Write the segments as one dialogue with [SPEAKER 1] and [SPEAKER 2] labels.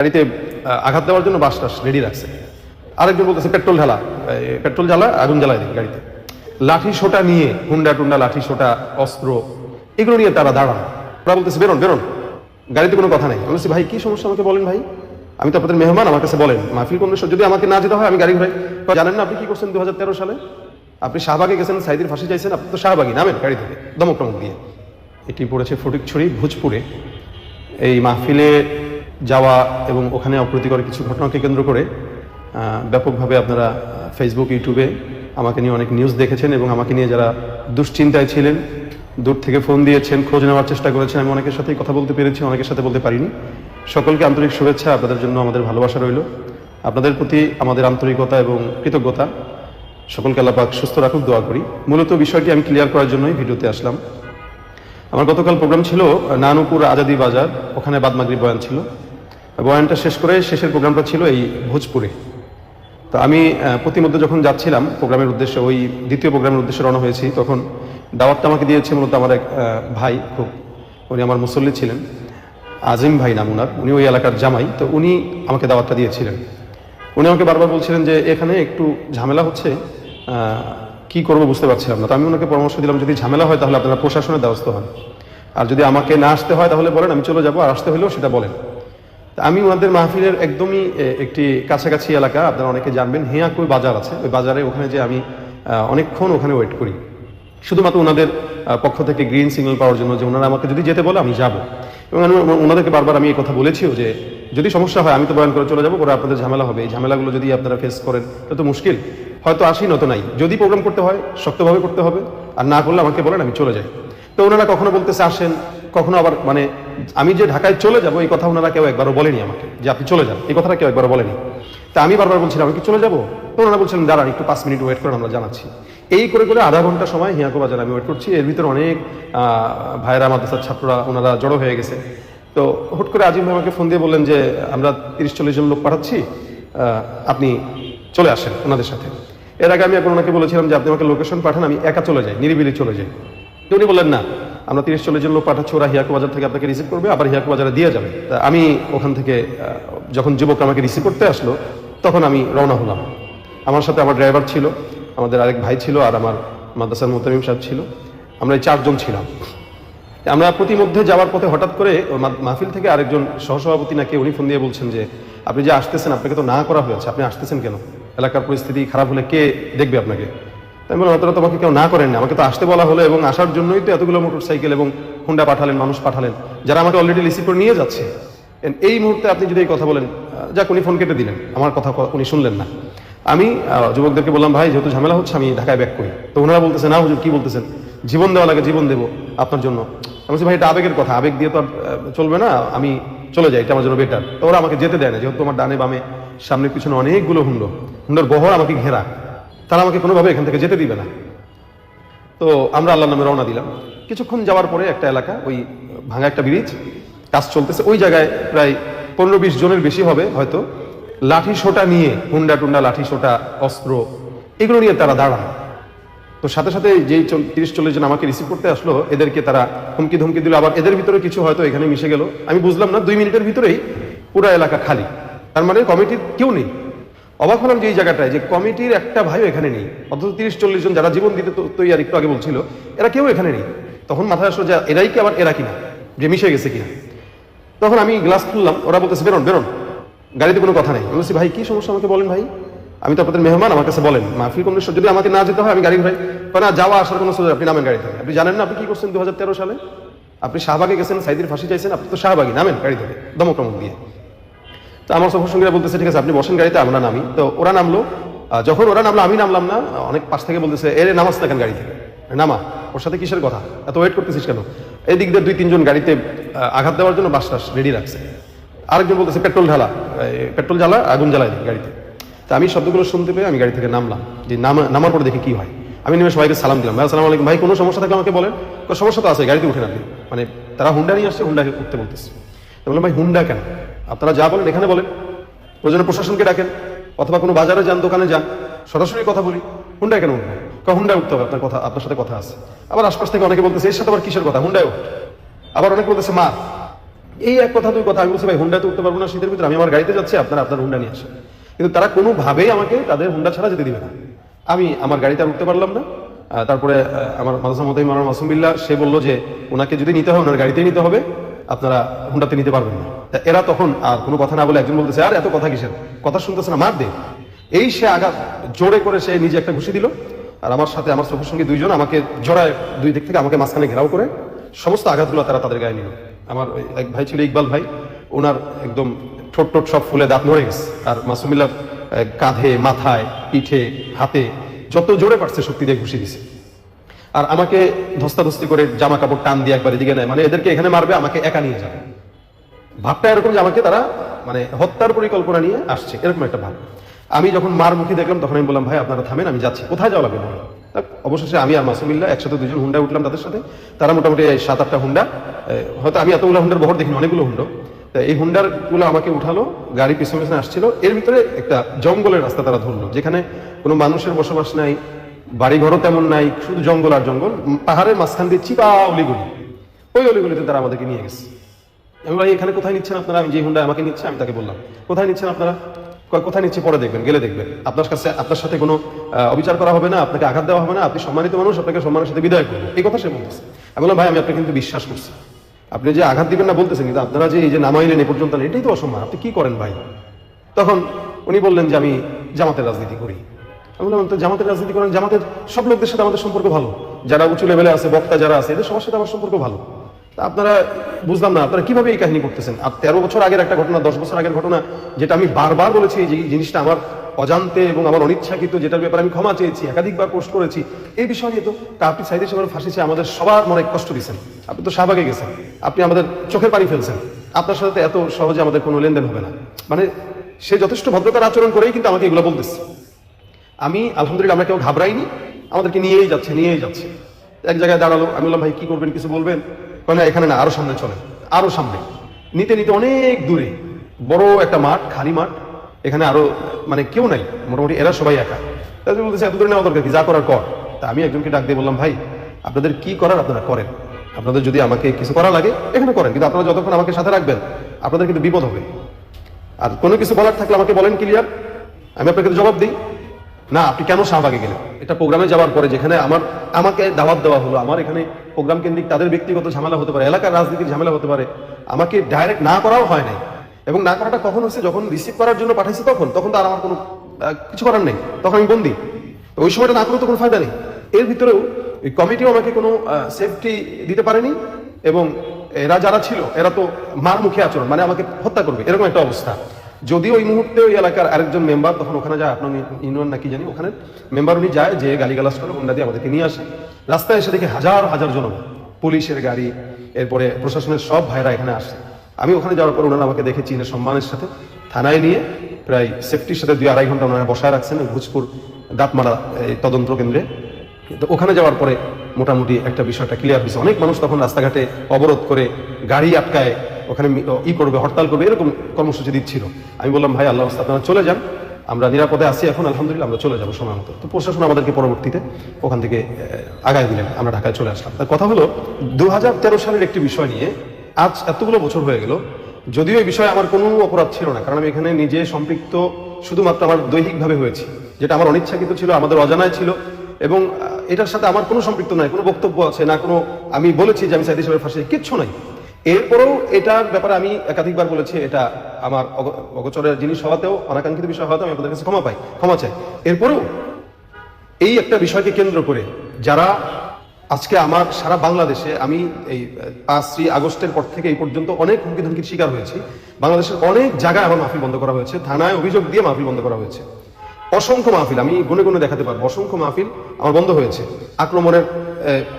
[SPEAKER 1] গাড়িতে আঘাত দেওয়ার জন্য বাস টাস রেডি রাখছে। আরেকজন বলতেছে, পেট্রোল ঢালা। পেট্রোল জ্বালা, আগুন জ্বালায় দিন গাড়িতে। লাঠি সোটা নিয়ে, হুন্ডা টুন্ডা লাঠি সোটা, অস্ত্র, এগুলো নিয়ে তারা দাঁড়ান ওরা বলতেছে, বেরোন বেরোন। গাড়িতে কোনো কথা নেই। আমি বলছি, ভাই, কি সমস্যা আমাকে বলেন ভাই? আমি তো আপনাদের মেহমান, আমার কাছে বলেন, মাহফিল কোন যদি আমাকে না যেতে হয়, আমি গাড়ি ঘুরাই জানেন না আপনি কি করছেন দু হাজার তেরো সালে? আপনি শাহবাগে গেছেন, সাইদির ফাঁসি চাইছেন, আপনি তো শাহবাগী নামেন গাড়ি থেকে, দমক টমক দিয়ে। এটি পড়েছে ফটিকছড়ি, ভোজপুরে। এই মাহফিলে যাওয়া এবং ওখানে অপ্রীতিকর কিছু ঘটনাকে কেন্দ্র করে ব্যাপকভাবে আপনারা ফেসবুক ইউটিউবে আমাকে নিয়ে অনেক নিউজ দেখেছেন এবং আমাকে নিয়ে যারা দুশ্চিন্তায় ছিলেন, দূর থেকে ফোন দিয়েছেন, খোঁজ নেওয়ার চেষ্টা করেছেন, আমি অনেকের সাথেই কথা বলতে পেরেছি, অনেকের সাথে বলতে পারিনি। সকলকে আন্তরিক শুভেচ্ছা, আপনাদের জন্য আমাদের ভালোবাসা রইল। আপনাদের প্রতি আমাদের আন্তরিকতা এবং কৃতজ্ঞতা। সকলকে আল্লাপাক সুস্থ রাখুক, দোয়া করি। মূলত বিষয়টি আমি ক্লিয়ার করার জন্যই ভিডিওতে আসলাম। আমার গতকাল প্রোগ্রাম ছিল নানুপুর আজাদি বাজার, ওখানে বাদমাগরি বয়ান ছিল। বয়ানটা শেষ করে শেষের প্রোগ্রামটা ছিল এই ভোজপুরে। তো আমি প্রতিমধ্যে যখন যাচ্ছিলাম প্রোগ্রামের উদ্দেশ্যে, ওই দ্বিতীয় প্রোগ্রামের উদ্দেশ্যে রওনা হয়েছি, তখন দাওয়াতটা আমাকে দিয়েছে মূলত আমার এক ভাই খুব, উনি আমার মুসল্লি ছিলেন, আজিম ভাই নাম উনার, উনি ওই এলাকার জামাই, তো উনি আমাকে দাওয়াতটা দিয়েছিলেন। উনি আমাকে বারবার বলছিলেন যে, এখানে একটু ঝামেলা হচ্ছে কি করব বুঝতে পারছিলাম না। তো আমি ওনাকে পরামর্শ দিলাম, যদি ঝামেলা হয় তাহলে আপনারা প্রশাসনের দ্বারস্থ হন। আর যদি আমাকে না আসতে হয় তাহলে বলেন, আমি চলে যাব, আর আসতে হলেও সেটা বলেন। আমি ওনাদের মাহফিলের একদমই একটি কাছাকাছি এলাকা, আপনারা অনেকে জানবেন, হেয়াকুই বাজার আছে। ওই বাজারে ওখানে যে আমি অনেকক্ষণ ওখানে ওয়েট করি। শুধুমাত্র ওনাদের পক্ষ থেকে গ্রিন সিগন্যাল পাওয়ার জন্য যে ওনারা আমাকে যদি যেতে বলে, আমি যাব। এবং আমি ওনাদেরকে বারবার আমি এই কথা বলেছিও যে, যদি সমস্যা হয়, আমি তো বয়ান করে চলে যাব, পরে আপনাদের ঝামেলা হবে। এই ঝামেলাগুলো যদি আপনারা ফেস করেন তাহলে তো মুশকিল। হয়তো আসি নয়তো নাই। যদি প্রোগ্রাম করতে হয়, শক্তভাবে করতে হবে। আর না করলে আমাকে বলেন, আমি চলে যাই। তো ওনারা কখনো বলতেছে, আসেন। কখনো আবার মানে আমি যে ঢাকায় চলে যাব এই কথা ওনারা কেউ একবারও বলেনি আমাকে যে আপনি চলে যান। এই কথাটা কেউ একবারও বলেনি। তা আমি বারবার বলছিলাম আমি কি চলে যাব? তো ওনারা বলছিলেন দাঁড়ান একটু পাঁচ মিনিট ওয়েট করেন আমরা জানাচ্ছি। এই করে করে আধা ঘণ্টা সময় হিয়াকো বাজার আমি ওয়েট করছি। এর ভিতরে অনেক আহ, ভাইয়েরা মাদ্রাসার ছাত্ররা ওনারা জড়ো হয়ে গেছে। তো হুট করে আজিম ভাই আমাকে ফোন দিয়ে বললেন যে আমরা তিরিশ চল্লিশ জন লোক পাঠাচ্ছি আপনি চলে আসেন ওনাদের সাথে। এর আগে আমি এখন ওনাকে বলেছিলাম যে আপনি আমাকে লোকেশন পাঠান আমি একা চলে যাই নিরিবিলি চলে যাই। উনি বললেন না। আমরা তিরিশ চল্লিশ জন লোক পাঠাচ্ছি, ওরা হিয়াকু বাজার থেকে আপনাকে রিসিভ করবে, আবার হিয়াকু বাজারে দিয়ে যাবে। তা আমি ওখান থেকে যখন যুবক আমাকে রিসিভ করতে আসলো, তখন আমি রওনা হলাম। আমার সাথে আমার ড্রাইভার ছিল, আমাদের আরেক ভাই ছিল আর আমার মাদ্রাসার মোতামিম সাহেব ছিল। আমরা এই চারজন ছিলাম। আমরা প্রতিমধ্যে যাওয়ার পথে হঠাৎ করে মাহফিল থেকে আরেকজন সহসভাপতি নাকি উনি ফোন দিয়ে বলছেন যে, আপনি যে আসতেছেন, আপনাকে তো না করা হয়েছে আপনি আসতেছেন কেন? এলাকার পরিস্থিতি খারাপ হলে কে দেখবে আপনাকে? তাই বললাম তোমাকে কেউ না করেননি। আমাকে তো আসতে বলা হলো এবং আসার জন্যই তো এতগুলো মোটর সাইকেল এবং হুন্ডা পাঠালেন, মানুষ পাঠালেন। যারা আমাকে অলরেডি রিসিভ করে নিয়ে যাচ্ছে। এই মুহূর্তে আপনি যদি এই কথা বলেন যাক, উনি ফোন কেটে দিলেন। আমার কথা উনি শুনলেন না। আমি যুবকদেরকে বললাম, ভাই, যেহেতু ঝামেলা হচ্ছে, আমি ঢাকায় ব্যাক করি। তো ওনারা বলতেছে না, হুজুর, কি বলতেছেন? জীবন দেওয়া লাগে, জীবন দেবো আপনার জন্য। আমি বলছি, ভাই, এটা আবেগের কথা। আবেগ দিয়ে তো আর চলবে না। আমি চলে যাই, এটা আমার জন্য বেটার তো ওরা আমাকে যেতে দেয় না। যেহেতু আমার ডানে বামে সামনে পিছনে অনেকগুলো হুন্ডো। হুন্ডোর বহর আমাকে ঘেরা। তারা আমাকে কোনোভাবে এখান থেকে যেতে দিবে না। তো আমরা আল্লাহ নামে রওনা দিলাম। কিছুক্ষণ যাওয়ার পরে একটা এলাকা, ওই ভাঙা একটা ব্রিজ কাজ চলতেছে। ওই জায়গায় প্রায় পনেরো বিশ জনের বেশি হবে হয়তো। লাঠি সোটা নিয়ে, হুন্ডা টুন্ডা লাঠি সোটা, অস্ত্র, এগুলো নিয়ে তারা দাঁড়ান। তো সাথে সাথে যেই তিরিশ চল্লিশ জন আমাকে রিসিভ করতে আসলো, এদেরকে তারা হুমকি ধুমকি দিল। আবার এদের ভিতরে কিছু হয়তো এখানে মিশে গেল। আমি বুঝলাম না, দুই মিনিটের ভিতরেই পুরো এলাকা খালি। তার মানে কমিটির কেউ নেই। অবাক হলাম যে এই জায়গাটায় যে কমিটির একটা ভাইও এখানে নেই। অথচ তিরিশ, চল্লিশ জন যারা জীবন দিতে তৈরি একটু আগে বলছিল, এরা কেউ এখানে নেই। তখন মাথায় আসলো যে এরাই কি আবার এরা কিনা? যে মিশে গেছে কিনা? তখন আমি গ্লাস খুললাম, ওরা বলতেছে, বেরোন বেরোন। গাড়িতে কোনো কথা নেই। আমি বলছি, ভাই, কি সমস্যা আমাকে বলেন ভাই? আমি তো আপনাদের মেহমান, আমার কাছে বলেন। মাহফিল কোনো যদি আমাকে না যেতে হয়, আমি গাড়ি ঘুরাই না, যাওয়া আসার কোনো সুযোগ আপনি নামেন গাড়ি থেকে আপনি জানেন না আপনি কি করছেন দু হাজার তেরো সালে? আপনি শাহবাগে গেছেন, সাইদির ফাঁসি চাইছেন, আপনি তো শাহবাগী নামেন গাড়ি থেকে দমক দিয়ে তো আমার সফর সঙ্গীরা বলতেছে, ঠিক আছে, আপনি বসেন গাড়িতে, আমরা নামি। তো ওরা নামলো। যখন ওরা নামলো, আমি নামলাম না, অনেক পাশ থেকে বলতেছে এরে নামাজ না কেন গাড়ি থেকে। নামা। ওর সাথে কিসের কথা? এত ওয়েট করতেছিস কেন? এই দিক দিয়ে দুই, তিনজন গাড়িতে আঘাত দেওয়ার জন্য বাস টাস রেডি রাখছে। আরেকজন বলতেছে, পেট্রোল ঢালা। পেট্রোল জ্বালা, আগুন জ্বালায় দিন গাড়িতে। তা আমি শব্দগুলো শুনতে পেয়ে আমি গাড়ি থেকে নামলাম। যে নামা, নামার পরে দেখি কি হয়। আমি নেমে সবাইকে সালাম দিলাম। ভাই, আসসালামু আলাইকুম ভাই, কোনো সমস্যা থাকলে আমাকে বলেন? সমস্যা তো আছে, গাড়িতে উঠে আপনি। মানে তারা হুন্ডা নিয়ে আসছে হুন্ডা উঠতে বলতেছে। বললাম, ভাই, হুন্ডা কেন? আপনারা যা বলেন, এখানে বলেন। প্রয়োজনে প্রশাসনকে ডাকেন, অথবা কোনো বাজারে যান, দোকানে যান, সরাসরি কথা বলি। হুন্ডায় কেন উঠবো? হুন্ডায় উঠতে হবে? আপনার কথা, আপনার সাথে কথা আছে। আবার আশপাশ থেকে অনেকে বলতেছে, এর সাথে আবার কিসের কথা? হুন্ডায় উঠ। আবার অনেকে বলতেছে, মা, এই এক কথা, দুই কথা। আমি বলছি, ভাই হুন্ডাতে উঠতে পারব না শীতের ভিতরে। আমি আমার গাড়িতে যাচ্ছি, আপনারা আপনার হুন্ডা নিয়ে আসেন। কিন্তু তারা কোনোভাবেই আমাকে তাদের হুন্ডা ছাড়া যেতে দিবে না। আমি আমার গাড়িতে আর উঠতে পারলাম না। তারপরে আমার মাদাসা মতাই মারার মাসুমিল্লা সে বলল যে, ওনাকে যদি নিতে হয়, ওনার গাড়িতেই নিতে হবে। আপনারা হুন্ডাতে নিতে পারবেন না। এরা তখন আর কোনো কথা না বলে একজন বলতেছে, আর, এত কথা কিসের? কথা শুনতেছে না, মার দে। এই সে আঘাত জোরে করে সে নিজে একটা ঘুষি দিল, আর আমার সাথে আমার সফর সঙ্গে দুইজন আমাকে জড়ায় দুই দিক থেকে আমাকে মাঝখানে ঘেরাও করে সমস্ত আঘাতগুলো তারা তাদের গায়ে নিল। আমার এক ভাই ছিল, ইকবাল ভাই, ওনার একদম ঠোঁট টোট সব ফুলে দাঁত নড়ে গেছে। আর মাসুমিল্লার কাঁধে, মাথায়, পিঠে, হাতে যত জোরে পারছে শক্তি দিয়ে ঘুষি দিছে। আর আমাকে ধস্তাধস্তি করে জামা কাপড় টান দিয়ে একবার এদিকে নেয়। মানে এদেরকে এখানে মারবে, আমাকে একা নিয়ে যাবে। ভাবটা এরকম যে আমাকে তারা মানে হত্যার পরিকল্পনা নিয়ে আসছে, এরকম একটা ভাব। আমি যখন মার মুখে দেখলাম, তখন আমি বললাম, ভাই, আপনারা থামেন, আমি যাচ্ছি। কোথায় যাওয়া লাগবে অবশেষে আমি আর মাসুমিল্লা একসাথে দুজন হুন্ডা উঠলাম তাদের সাথে। তারা মোটামুটি সাত আটটা হুন্ডা হয়তো আমি এতগুলো হুন্ডার বহর দেখিনি, অনেকগুলো হুন্ডো। তা এই হুন্ডারগুলো আমাকে উঠালো, গাড়ি পিছনে পিছনে আসছিল। এর ভিতরে একটা জঙ্গলের রাস্তা তারা ধরলো, যেখানে কোনো মানুষের বসবাস নাই। বাড়ি ঘরও তেমন নাই, শুধু জঙ্গল আর জঙ্গল। পাহাড়ের মাঝখান দিয়ে চিপা অলিগুলি। ওই অলিগুলিতে তারা আমাদেরকে নিয়ে গেছে। আমি ভাই, এখানে কোথায় নিচ্ছেন আপনারা? আমি যে হুন্ডা আমাকে নিচ্ছে, আমি তাকে বললাম, কোথায় নিচ্ছেন আপনারা? কোথায় নিচ্ছে? পরে দেখবেন, গেলে দেখবেন। আপনার কাছে, আপনার সাথে কোনো অবিচার করা হবে না, আপনাকে আঘাত দেওয়া হবে না, আপনি সম্মানিত মানুষ, আপনাকে সম্মানের সাথে বিদায় করবেন এই কথা সে বলতেছে। আমি বললাম, ভাই, আমি আপনাকে কিন্তু বিশ্বাস করছি। আপনি যে আঘাত দিবেন না বলতেছেন, কিন্তু আপনারা যে এই যে নামাইলেন এ পর্যন্ত, এটাই তো অসম্মান। আপনি কি করেন ভাই? তখন উনি বললেন যে, আমি জামাতের রাজনীতি করি। আমি বললাম, তো জামাতের রাজনীতি করেন, জামাতের সব লোকদের সাথে আমাদের সম্পর্ক ভালো। যারা উঁচু লেভেলে আছে, বক্তা যারা আছে, এদের সবার সাথে আমার সম্পর্ক ভালো। তা আপনারা, বুঝলাম না, আপনারা কীভাবে এই কাহিনী করতেছেন? আর তেরো বছর আগের একটা ঘটনা, দশ বছর আগের ঘটনা, যেটা আমি বারবার বলেছি যে জিনিসটা আমার অজান্তে এবং আমার অনিচ্ছাকৃত যেটার ব্যাপারে আমি ক্ষমা চেয়েছি, একাধিকবার পোস্ট করেছি, এই বিষয় নিয়ে তো আপনি সাইদের সাহেবের ফাঁসি আমাদের সবার মনে কষ্ট দিয়েছেন। আপনি তো শাহবাগে গেছেন, আপনি আমাদের চোখের পানি ফেলছেন। আপনার সাথে এত সহজে আমাদের কোনো লেনদেন হবে না। মানে সে যথেষ্ট ভদ্রতার আচরণ করেই কিন্তু আমাকে এগুলো বলতেছে। আমি, আলহামদুলিল্লাহ, আমরা কেউ ঘাবড়াইনি। আমাদেরকে নিয়েই যাচ্ছে নিয়েই যাচ্ছে। এক জায়গায় দাঁড়াল, আমি বললাম, ভাই, কি করবেন, কিছু বলবেন? না, এখানে না, আরও সামনে চলে আরও সামনে। নিতে নিতে অনেক দূরে, বড় একটা মাঠ, খালি মাঠ, এখানে আরও মানে কেউ নাই, মোটামুটি এরা সবাই একা। তাদের বলতেছে, এত দূরে নেওয়া দরকার কি? যা করার কর। তা আমি একজনকে ডাক দিয়ে বললাম, ভাই, আপনাদের কি করার আপনারা করেন। আপনাদের যদি আমাকে কিছু করা লাগে, এখানে করেন, কিন্তু আপনারা যতক্ষণ আমাকে সাথে রাখবেন, আপনাদের কিন্তু বিপদ হবে। আর কোনো কিছু বলার থাকলে আমাকে বলেন, ক্লিয়ার? আমি আপনাকে জবাব দিই। না, আপনি কেন শাহবাগে গেলেন? এটা প্রোগ্রামে যাওয়ার পরে যেখানে আমার, আমাকে দাওয়াত দেওয়া হলো, আমার এখানে প্রোগ্রাম কেন্দ্রিক তাদের ব্যক্তিগত ঝামেলা হতে পারে, এলাকার রাজনীতির ঝামেলা হতে পারে, আমাকে ডাইরেক্ট না করাও হয় নাই। এবং না করাটা কখন হচ্ছে? যখন রিসিভ করার জন্য পাঠাইছে তখন তখন তো আর আমার কোনো কিছু করার নেই। তখন আমি বন্দি। ওই সময়টা না করে তো কোনো ফায়দা নেই। এর ভিতরেও এই কমিটিও আমাকে কোনো সেফটি দিতে পারেনি এবং এরা যারা ছিল, এরা তো মার মুখে আচরণ মানে আমাকে হত্যা করবে, এরকম একটা অবস্থা। যদিও ওই মুহূর্তে ওই এলাকার আরেকজন মেম্বার তখন ওখানে যায়, আপনার ইউনিয়ন নাকি জানি, ওখানে মেম্বার উনি যায় যে গালিগালাজ করে হুন্ডা দিয়ে আমাদেরকে নিয়ে আসে। রাস্তায় এসে দেখে হাজার হাজার জন পুলিশের গাড়ি, এরপরে প্রশাসনের সব ভাইরা এখানে আসে। আমি ওখানে যাওয়ার পর ওনারা আমাকে দেখে চীনের সম্মানের সাথে, থানায় নিয়ে প্রায় সেফটির সাথে দুই আড়াই ঘণ্টা ওনারা বসায় রাখছেন ভোজপুর দাঁতমারা, এই তদন্ত কেন্দ্রে। তো ওখানে যাওয়ার পরে মোটামুটি একটা বিষয়টা ক্লিয়ার হয়েছে। অনেক মানুষ তখন রাস্তাঘাটে অবরোধ করে গাড়ি আটকায় ওখানে ই করবে, হরতাল করবে, এরকম কর্মসূচি দিচ্ছিল। আমি বললাম, ভাই, আল্লাহ আপনারা চলে যান, আমরা নিরাপদে আছি এখন, আলহামদুলিল্লাহ, আমরা চলে যাব সময় মতো। তো প্রশাসন আমাদেরকে পরবর্তীতে ওখান থেকে আগায় দিলেন, আমরা ঢাকায় চলে আসলাম। তার কথা হলো দু হাজার তেরো সালের একটি বিষয় নিয়ে আজ এতগুলো বছর হয়ে গেল, যদিও এই বিষয়ে আমার কোনো অপরাধ ছিল না, কারণ আমি এখানে নিজে সম্পৃক্ত, শুধুমাত্র আমার দৈহিকভাবে হয়েছি, যেটা আমার অনিচ্ছাকৃত ছিল, আমাদের অজানায় ছিল, এবং এটার সাথে আমার কোনো সম্পৃক্ত নাই, কোনো বক্তব্য আছে না, কোনো, আমি বলেছি যে আমি সাইদ হিসাবে ফাঁসি, কিচ্ছু নাই। এরপরেও এটার ব্যাপারে আমি একাধিকবার বলেছি, এটা আমার অগ- অগোচরের জিনিস হওয়াতেও অনাকাঙ্ক্ষিত বিষয় হওয়াতেও আমি আপনাদের কাছে ক্ষমা পাই, ক্ষমা চাই। এরপরেও এই একটা বিষয়কে কেন্দ্র করে যারা আজকে আমার সারা বাংলাদেশে, আমি এই পাঁচই আগস্টের পর থেকে এই পর্যন্ত অনেক হুমকি ধমকির শিকার হয়েছি। বাংলাদেশের অনেক জায়গায় আমার মাহফিল বন্ধ করা হয়েছে, থানায় অভিযোগ দিয়ে মাহফিল বন্ধ করা হয়েছে। অসংখ্য মাহফিল, আমি গুনে গুনে দেখাতে পারব, অসংখ্য মাহফিল আমার বন্ধ হয়েছে। আক্রমণের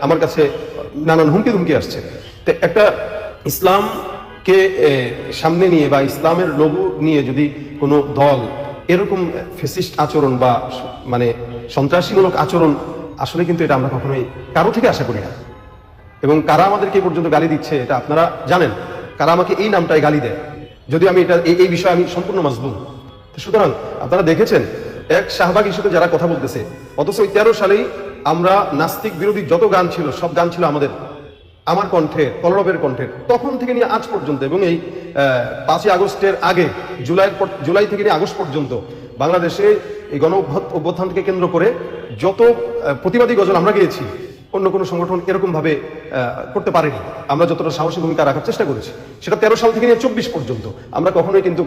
[SPEAKER 1] আমার কাছে নানান হুমকি ধুমকি আসছে। তো একটা ইসলামকে সামনে নিয়ে বা ইসলামের লঘু নিয়ে যদি কোনো দল এরকম ফেসিস্ট আচরণ বা মানে সন্ত্রাসীমূলক আচরণ, আসলে কিন্তু এটা আমরা কখনোই কারও থেকে আশা করি না। এবং কারা আমাদেরকে এই পর্যন্ত গালি দিচ্ছে এটা আপনারা জানেন। কারা আমাকে এই নামটায় গালি দেয়? যদি আমি এটা, এই- বিষয়ে আমি সম্পূর্ণ মাজবুম সুতরাং আপনারা দেখেছেন, এক শাহবাগ ইস্যুতে যারা কথা বলতেছে, অথচ ওই তেরো সালেই আমরা নাস্তিক বিরোধী যত গান ছিল, সব গান ছিল আমাদের। আমার কণ্ঠে কলরবের কণ্ঠে তখন থেকে নিয়ে আজ পর্যন্ত এবং এই পাঁচই আগস্টের আগে জুলাই জুলাই থেকে নিয়ে আগস্ট পর্যন্ত বাংলাদেশে এই গণ অভ্যুত- অভ্যুত্থান থেকে কেন্দ্র করে যত প্রতিবাদী গজল আমরা গিয়েছি অন্য কোনো সংগঠন এরকম ভাবে আহ, করতে পারেনি। আমরা যতটা সাহসী ভূমিকা রাখার চেষ্টা করেছি সেটা তেরো সাল থেকে নিয়ে চব্বিশ পর্যন্ত। আমরা কখনোই কিন্তু